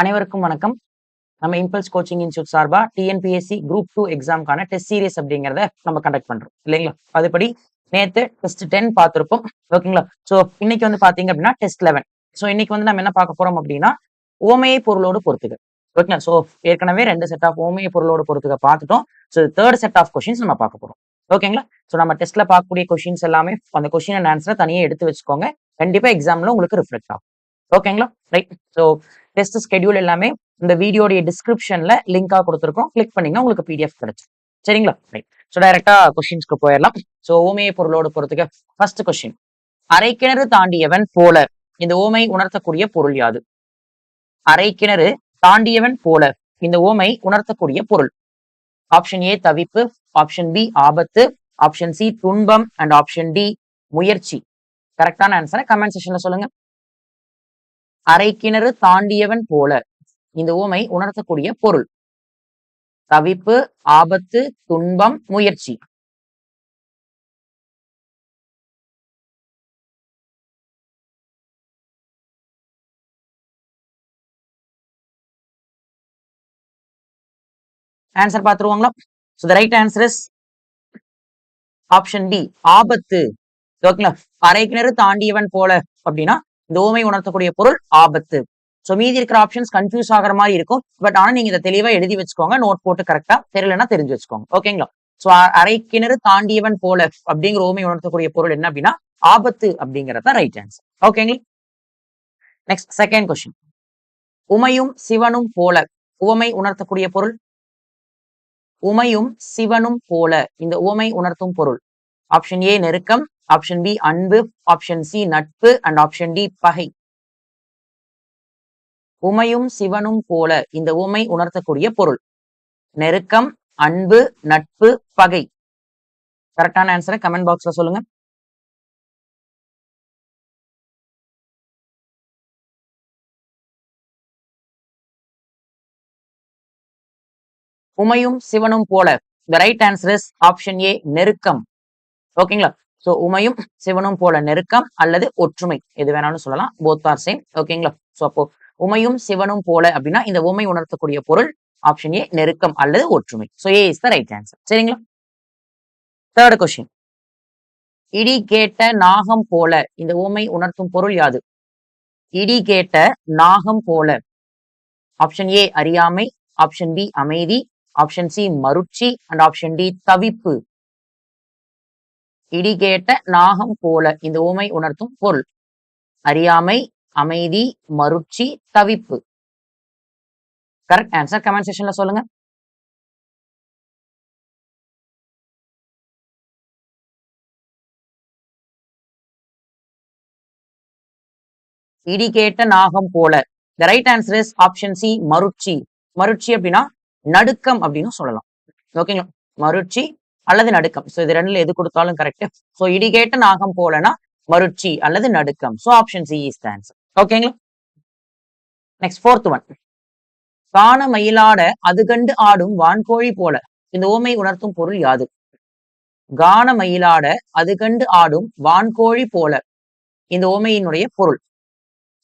அனைவருக்கும் வணக்கம். நம்ம இம்பல்ஸ் கோச்சிங் இன்ஸ்டியூட் சார்பா டிஎன்பிஎஸ்சி குரூப் டூ எக்ஸாம்க்கான டெஸ்ட் சீரியஸ் அப்படிங்கிறத நம்ம கண்டக்ட் பண்றோம். இல்லைங்களா? அதுபடி நேத்து டெஸ்ட் டென் பார்த்துருப்போம். ஓகேங்களா? ஸோ இன்னைக்கு வந்து பாத்தீங்க அப்படின்னா டெஸ்ட் லெவன் ஸோ இன்னைக்கு வந்து நம்ம என்ன பார்க்க போறோம் அப்படின்னா ஓமையை பொருளோடு பொறுத்துக்க ஓகேங்களா? ஸோ ஏற்கனவே ரெண்டு செட் ஆஃப் ஓமையை பொருளோடு பொறுத்துக்க பார்த்துட்டோம். So third set of questions நம்ம பார்க்க போறோம். ஓகேங்களா? ஸோ நம்ம டெஸ்ட்ல பார்க்கக்கூடிய கொஷின்ஸ் எல்லாமே அந்த கொஷின் அண்ட் ஆன்சரை தனியாக எடுத்து வச்சுக்கோங்க. கண்டிப்பா எக்ஸாம்ல உங்களுக்கு ரிஃப்ளெக்ட் ஆகும். ஓகேங்களா? ரைட் ஸோ டெஸ்ட் ஸ்கெடியூல் எல்லாமே இந்த வீடியோடைய டிஸ்கிரிப்ஷன்ல லிங்கா கொடுத்துருக்கோம். கிளிக் பண்ணீங்கன்னா உங்களுக்கு பிடிஎஃப் கிடைச்சிடும் சரிங்களா? ரைட் ஸோ டைரக்டா கொஸ்டின்ஸ்க்கு போயிடலாம். ஸோ ஓமையை பொருளோடு பொறுத்துக்க ஃபர்ஸ்ட் கொஸ்டின் அரை கிணறு தாண்டியவன் போல. இந்த ஓமை உணர்த்தக்கூடிய பொருள் யாது? அரை கிணறு தாண்டியவன் போல. இந்த ஓமை உணர்த்தக்கூடிய பொருள். ஆப்ஷன் ஏ தவிப்பு. ஆப்ஷன் பி ஆபத்து. ஆப்ஷன் சி துன்பம். அண்ட் ஆப்ஷன் டி முயற்சி. கரெக்டான ஆன்சரை கமெண்ட் செஷன்ல சொல்லுங்க. அரை கிணறு தாண்டியவன் போல. இந்த ஊமை உணர்த்தக்கூடிய பொருள். தவிப்பு ஆபத்து துன்பம் முயற்சி. Answer பார்த்துருவாங்களா? So the right answer is option D ஆபத்து. ஓகேங்களா? அரை கிணறு தாண்டியவன் போல அப்படின்னா இந்த ஓமை உணர்த்தக்கூடிய பொருள் ஆபத்து. ஸோ மீதி இருக்கிற ஆப்ஷன்ஸ் கன்ஃபியூஸ் ஆகிற மாதிரி இருக்கும். பட் ஆனால் நீங்க இதை தெளிவா எழுதி வச்சுக்கோங்க. நோட் போட்டு கரெக்டா தெரியலன்னா தெரிஞ்சு வச்சுக்கோங்க. ஓகேங்களா ஸோ அரை கிணறு தாண்டியவன் போல அப்படிங்கிற ஓமை உணர்த்தக்கூடிய பொருள் என்ன அப்படின்னா ஆபத்து அப்படிங்கறத ரைட் ஆன்சர் ஓகேங்களா நெக்ஸ்ட் செகண்ட் கொஸ்டின் உமையும் சிவனும் போல உவமை உணர்த்தக்கூடிய பொருள்? உமையும் சிவனும் போல இந்த உவமை உணர்த்தும் பொருள். ஆப்ஷன் ஏ நெருக்கம். ஆப்ஷன் பி அன்பு. ஆப்ஷன் சி நட்பு. அண்ட் ஆப்ஷன் டி பகை. உமையும் சிவனும் போல இந்த உமை உணர்த்தக்கூடிய பொருள். நெருக்கம் அன்பு நட்பு பகை. கரெக்டான ஆன்சரை கமெண்ட் பாக்ஸ்ல சொல்லுங்க. உமையும் சிவனும் போல. The right answer is option A நெருக்கம். ஓகேங்களா ஸோ உமையும் சிவனும் போல நெருக்கம் அல்லது ஒற்றுமை எது வேணாலும் சொல்லலாம். போத் ஆர் சேம் ஓகேங்களா ஸோ அப்போ உமையும் சிவனும் போல அப்படின்னா இந்த உமை உணர்த்தக்கூடிய பொருள் ஆப்ஷன் ஏ நெருக்கம் அல்லது ஒற்றுமை. So A is the right answer சரிங்களா? தேர்ட் கொஸ்டின் இடி கேட்ட நாகம் போல இந்த உமை உணர்த்தும் பொருள் யாது? இடி கேட்ட நாகம் போல. ஆப்ஷன் ஏ அறியாமை. ஆப்ஷன் பி அமைதி. ஆப்ஷன் சி மருட்சி. அண்ட் ஆப்ஷன் டி தவிப்பு. இடி கேட்ட நாகம் போல இந்த ஊமை உணர்த்தும் பொருள். அறியாமை அமைதி மருட்சி தவிப்பு. கரெக்ட் ஆன்சர் கமெண்ட் செஷன்ல சொல்லுங்க. இடி கேட்ட நாகம் போல. The right answer is option C மருட்சி. மருட்சி அப்படின்னா நடுக்கம் அப்படின்னு சொல்லலாம். ஓகேங்களா மருட்சி அல்லது நடுக்கம். ஸோ இது ரெண்டுல எது கொடுத்தாலும் கரெக்ட் ஸோ இடிகேட்ட நாகம் போலனா மருட்சி அல்லது நடுக்கம். So option C is answer ஓகேங்களா நெக்ஸ்ட் ஃபோர்த் ஒன் காண மயிலாட அது கண்டு ஆடும் வான்கோழி போல. இந்த ஓமை உணர்த்தும் பொருள் யாது? கான மயிலாட அது கண்டு ஆடும் வான்கோழி போல. இந்த ஓமையினுடைய பொருள்.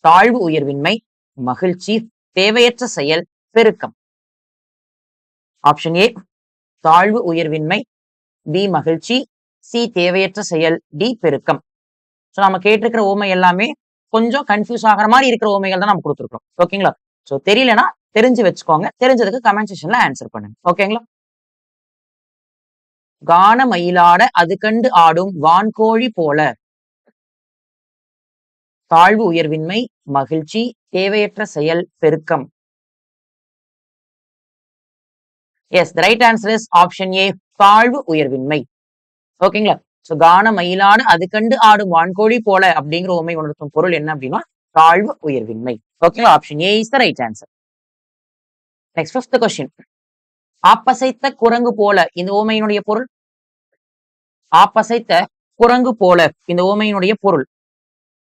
தாழ்வு உயர்வின்மை மகிழ்ச்சி தேவையற்ற செயல் பெருக்கம். ஆப்ஷன் ஏ தாழ்வு உயர்வின்மை பி மகிழ்ச்சி சி தேவையற்ற செயல் டி பெருக்கம். ஸோ நம்ம கேட்டிருக்கிற ஓமை எல்லாமே கொஞ்சம் கன்ஃபியூஸ் ஆகிற மாதிரி இருக்கிற ஓமைகள் தான் நம்ம கொடுத்துருக்கோம் ஓகேங்களா ஸோ தெரியலனா தெரிஞ்சு வச்சுக்கோங்க. தெரிஞ்சதுக்கு கமெண்ட் செஷன்ல ஆன்சர் பண்ணுங்க. ஓகேங்களா கான மயிலாட அது கண்டு ஆடும் வான்கோழி போல. தாழ்வு உயர்வின்மை மகிழ்ச்சி தேவையற்ற செயல் பெருக்கம். Yes the right answer is option A தாழ்வு உயர்வின்மை. ஓகேங்களா சோ கான மயிலாடு அது கண்டு ஆடும் வான்கோழி போல அப்படிங்கிற உண்மை உணர்த்தும் பொருள் என்ன அப்படின்னா தாழ்வு உயர்வின்மை. ஓகேங்களா option A is the right answer next fifth question ஆப்பசைத்த குரங்கு போல இந்த ஓமையினுடைய பொருள்? ஆப்பசைத்த குரங்கு போல இந்த ஓமையினுடைய பொருள்.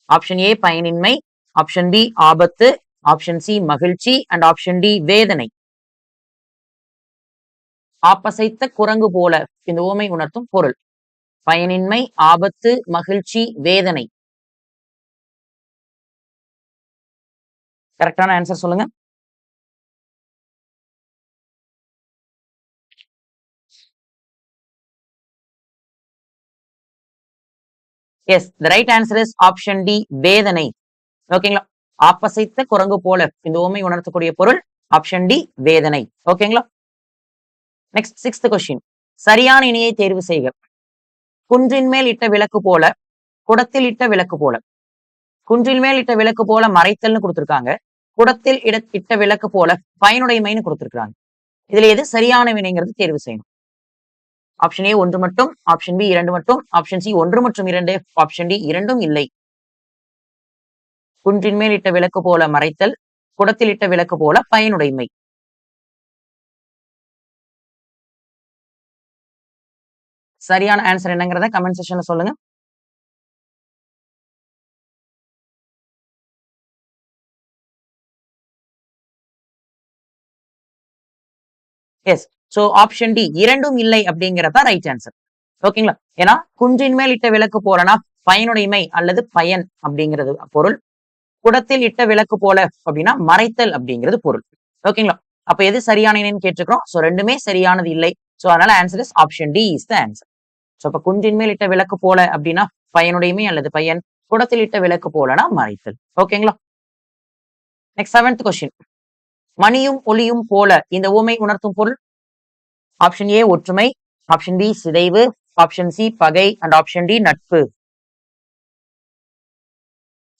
ஆப்ஷன் ஏ பயனின்மை. ஆப்ஷன் பி ஆபத்து. ஆப்ஷன் சி மகிழ்ச்சி. அண்ட் ஆப்ஷன் டி வேதனை. ஆப்பசைத்த குரங்கு போல இந்த ஓமை உணர்த்தும் பொருள். பயனின்மை ஆபத்து மகிழ்ச்சி வேதனை. கரெக்டான ஆன்சர் சொல்லுங்க. Yes the right answer is option D வேதனை. ஓகேங்களா ஆப்பசைத்த குரங்கு போல இந்த ஓமை உணர்த்தக்கூடிய பொருள் ஆப்ஷன் டி வேதனை. ஓகேங்களா நெக்ஸ்ட் சிக்ஸ்த் கொஸ்டின் சரியான இணையை தேர்வு செய்க. குன்றின் மேல் இட்ட விளக்கு போல குடத்தில் இட்ட விளக்கு போல. குன்றின் மேல் இட்ட விளக்கு போல மறைத்தல்னு கொடுத்திருக்காங்க. குடத்தில் இட இட்ட விளக்கு போல பயனுடைமைன்னு கொடுத்துருக்காங்க. இதுல எது சரியான வினைங்கிறது தேர்வு செய்யணும். ஆப்ஷன் ஏ ஒன்று மட்டும் ஆப்ஷன் பி இரண்டு மட்டும் ஆப்ஷன் சி ஒன்று மற்றும் இரண்டு ஆப்ஷன் டி இரண்டும் இல்லை. குன்றின் மேல் இட்ட விளக்கு போல மறைத்தல் குடத்தில் இட்ட விளக்கு போல பயனுடைமை. சரியான ஆன்சர் என்னங்கிறத கமெண்ட் செஷன்ல சொல்லுங்க. எஸ் சோ ஆப்ஷன் டி இரண்டும் இல்லை அப்படிங்கறத ரைட் ஆன்சர் ஓகேங்களா ஏன்னா குன்றின் மேல் இட்ட விளக்கு போலனா பயனுடைமை அல்லது பயன் அப்படிங்கிறது பொருள். குடத்தில் இட்ட விளக்கு போல அப்படின்னா மறைத்தல் அப்படிங்கிறது பொருள். ஓகேங்களா அப்ப எது சரியான இணைன்னு கேட்டிருக்கிறோம். சோ ரெண்டுமே சரியானது இல்லை. சோ அதனால answer is option D is the answer so அப்ப குன்றின் மேல் இட்ட விளக்கு போல அப்படின்னா பையனுடையமே அல்லது பையன் குடத்தில் இட்ட விளக்கு போலனா மறைத்தல். ஓகேங்களா நெக்ஸ்ட் செவன்த் கொஸ்டின் மணியும் ஒளியும் போல இந்த ஊமை உணர்த்தும் பொருள்? ஆப்ஷன் ஏ ஒற்றுமை. ஆப்ஷன் பி சிதைவு. ஆப்ஷன் சி பகை. அண்ட் ஆப்ஷன் டி நட்பு.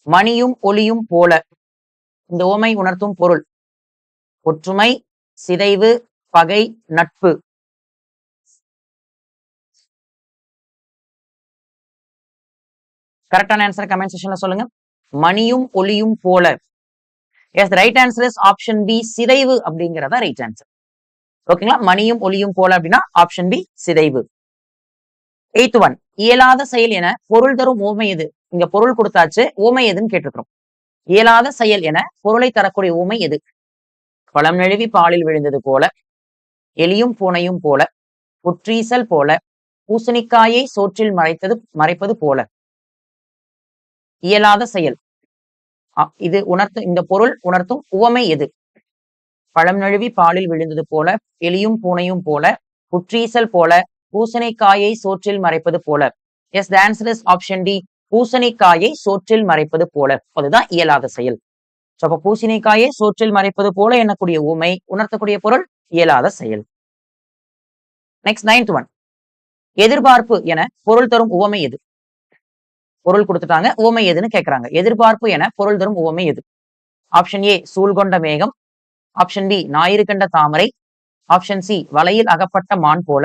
மணியும் ஒளியும் போல இந்த ஓமை உணர்த்தும் பொருள்? ஒற்றுமை சிதைவு பகை நட்பு. கரெக்டான ஆன்சர் கமெண்ட் செக்ஷன்ல சொல்லுங்க. மணியும் ஒளியும் போல. Yes right answer is option B சிதைவு அப்படிங்கிறதா ரைட் ஆன்சர் ஓகேங்களா மணியும் ஒளியும் போல அப்படின்னா ஆப்ஷன் பி சிதைவு. எய்த் ஒன் இயலாத செயல் என பொருள் தரும் ஓமை எது? இங்க பொருள் கொடுத்தாச்சு ஓமை எதுன்னு கேட்டிருக்கிறோம். இயலாத செயல் என பொருளை தரக்கூடிய ஊமை எது? பழம் நழுவி பாலில் விழுந்தது போல எலியும் பூனையும் போல புற்றீசல் போல பூசணிக்காயை சோற்றில் மறைத்தது மறைப்பது போல. இயலாத செயல். இது உணர்த்தும் இந்த பொருள் உணர்த்தும் உவமை எது? பழம் நழுவி பாலில் விழுந்தது போல எலியும் பூனையும் போல புற்றீசல் போல பூசணிக்காயை சோற்றில் மறைப்பது போல. Yes the answer is option D பூசணிக்காயை சோற்றில் மறைப்பது போல. அதுதான் இயலாத செயல். சோ அப்போ பூசணிக்காயை சோற்றில் மறைப்பது போல எண்ணக்கூடிய ஊமை உணர்த்தக்கூடிய பொருள் இயலாத செயல். நெக்ஸ்ட் நைன்த் ஒன் எதிர்பார்ப்பு என பொருள் தரும் உவமை எது? பொருள் கொடுத்துட்டாங்க உவமை எதுன்னு கேட்கறாங்க எதிர்பார்ப்பு என பொருள் தரும் உவமை எது? ஆப்ஷன் ஏ சூழ்கொண்ட மேகம். ஆப்ஷன் பி ஞாயிறு கண்ட தாமரை. ஆப்ஷன் சி வலையில் அகப்பட்ட மான் போல.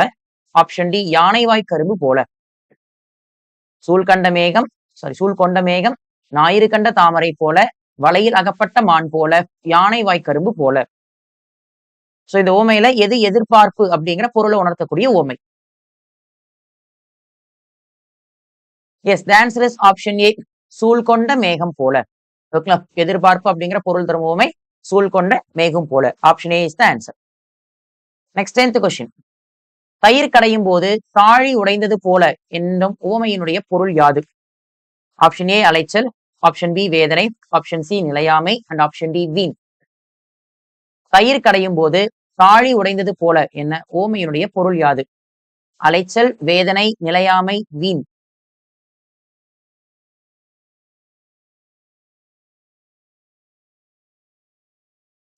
ஆப்ஷன் டி யானை வாய் கரும்பு போல. சூழ்கண்ட மேகம் சாரி சூழ்கொண்ட மேகம் ஞாயிறு கண்ட தாமரை போல. வலையில் அகப்பட்ட மான் போல. யானை வாய் கரும்பு போல. சோ இந்த ஓமையில எது எதிர்பார்ப்பு அப்படிங்கிற பொருளை உணர்த்தக்கூடிய ஓமை yes the answer is option A சூழ் கொண்ட மேகம் போல. ஓகேங்களா எதிர்பார்ப்பு அப்படிங்கிற பொருள் தரும் சூழ் கொண்ட மேகம் போல. Option A is the answer next tenth question தயிர் கடையும் போது தாழி உடைந்தது போல என்னும் உவமையினுடைய பொருள் யாது? ஆப்ஷன் ஏ அலைச்சல். ஆப்ஷன் பி வேதனை. ஆப்ஷன் சி நிலையாமை. அண்ட் ஆப்ஷன் டி வீண். தயிர் கடையும் போது தாழி உடைந்தது போல என்ன? ஓமையினுடைய பொருள் யாது? அலைச்சல் வேதனை நிலையாமை வீண்.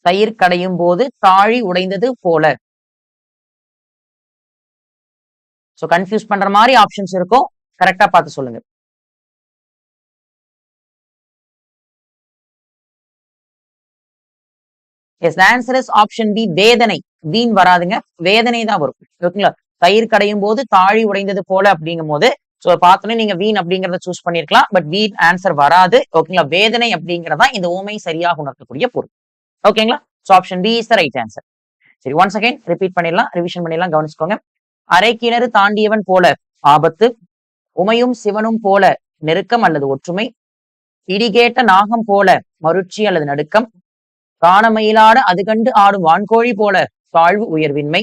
தயிர் கடையும் போது தாழி உடைந்தது போல. சோ கன்ஃபியூஸ் பண்ற மாதிரி ஆப்ஷன்ஸ் இருக்கும். கரெக்டா பார்த்து சொல்லுங்க. Yes answer is option B வேதனை. வீண் வராதுங்க. வேதனை தான் வரும். ஓகேங்களா? தயிர் கடையும் போது தாழி உடைந்தது போல அப்படிங்கும் போது ஸோ பார்த்தோன்னே நீங்க வீண் அப்படிங்கறத சூஸ் பண்ணிருக்கலாம். பட் வீண் ஆன்சர் வராது. ஓகேங்களா? வேதனை அப்படிங்கிறதா இந்த ஓமை சரியாக உணர்த்தக்கூடிய பொருள். ஓகேங்களா so option B is the right answer சரி ஒன்ஸ் அகைன் ரிப்பீட் பண்ணிடலாம் ரிவிஷன் பண்ணிடலாம் கவனிச்சுக்கோங்க. அரை கிணறு தாண்டியவன் போல ஆபத்து உமையும் சிவனும் போல நெருக்கம் அல்லது ஒற்றுமை இடிகேட்ட நாகம் போல மருட்சி அல்லது நடுக்கம் காணமயிலாட அது கண்டு ஆடும் வான்கோழி போல தாழ்வு உயர்வின்மை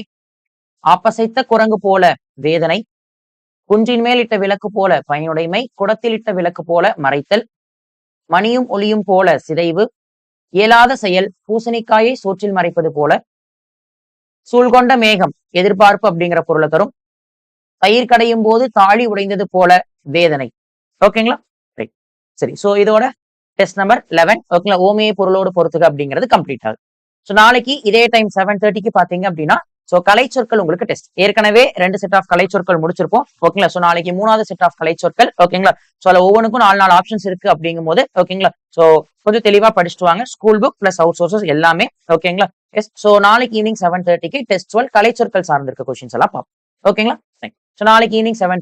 ஆப்பசைத்த குரங்கு போல வேதனை குன்றின் மேலிட்ட விளக்கு போல பயனுடைமை குடத்தில் இட்ட விளக்கு போல மறைத்தல் மணியும் ஒளியும் போல சிதைவு இயலாத செயல் பூசணிக்காயை சோற்றில் மறைப்பது போல. சூழ்கொண்ட மேகம் எதிர்பார்ப்பு அப்படிங்கிற பொருளை தரும். தயிர் கடையும் போது தாழி உடைந்தது போல வேதனை. ஓகேங்களா? ரைட் சரி ஸோ இதோட டெஸ்ட் நம்பர் லெவன் ஓகேங்களா? ஓமையை பொருளோடு பொறுத்துக்க அப்படிங்கிறது கம்ப்ளீட் ஆகுது. ஸோ நாளைக்கு இதே டைம் செவன் தேர்ட்டிக்கு பாத்தீங்க அப்படின்னா ஸோ கலைச்சொற்கள் உங்களுக்கு டெஸ்ட் ஏற்கனவே ரெண்டு செட் ஆஃப் கலைச்சொற்கள் முடிச்சிருப்போம். ஓகேங்களா சோ நாளைக்கு மூணாவது செட் ஆஃப் கலை சொற்கள். ஓகேங்களா சோ அதுல ஒவ்வொன்றுக்கும் நாலு நாலு ஆப்ஷன்ஸ் இருக்கு அப்படிங்கும் போது ஓகேங்களா சோ கொஞ்சம் தெளிவா படிச்சுட்டு வாங்க. School book plus out sources எல்லாமே ஓகேங்களா எஸ் ஸோ நாளைக்கு ஈவினிங் செவன் தேர்ட்டிக்கு டெஸ்ட் டுவெல் கலைச்சொற்கள் சார்ந்திருக்க கொஸ்டின்ஸ் எல்லாம் பார்ப்போம். ஓகேங்களா ஸோ நாளைக்கு ஈவினிங் செவன்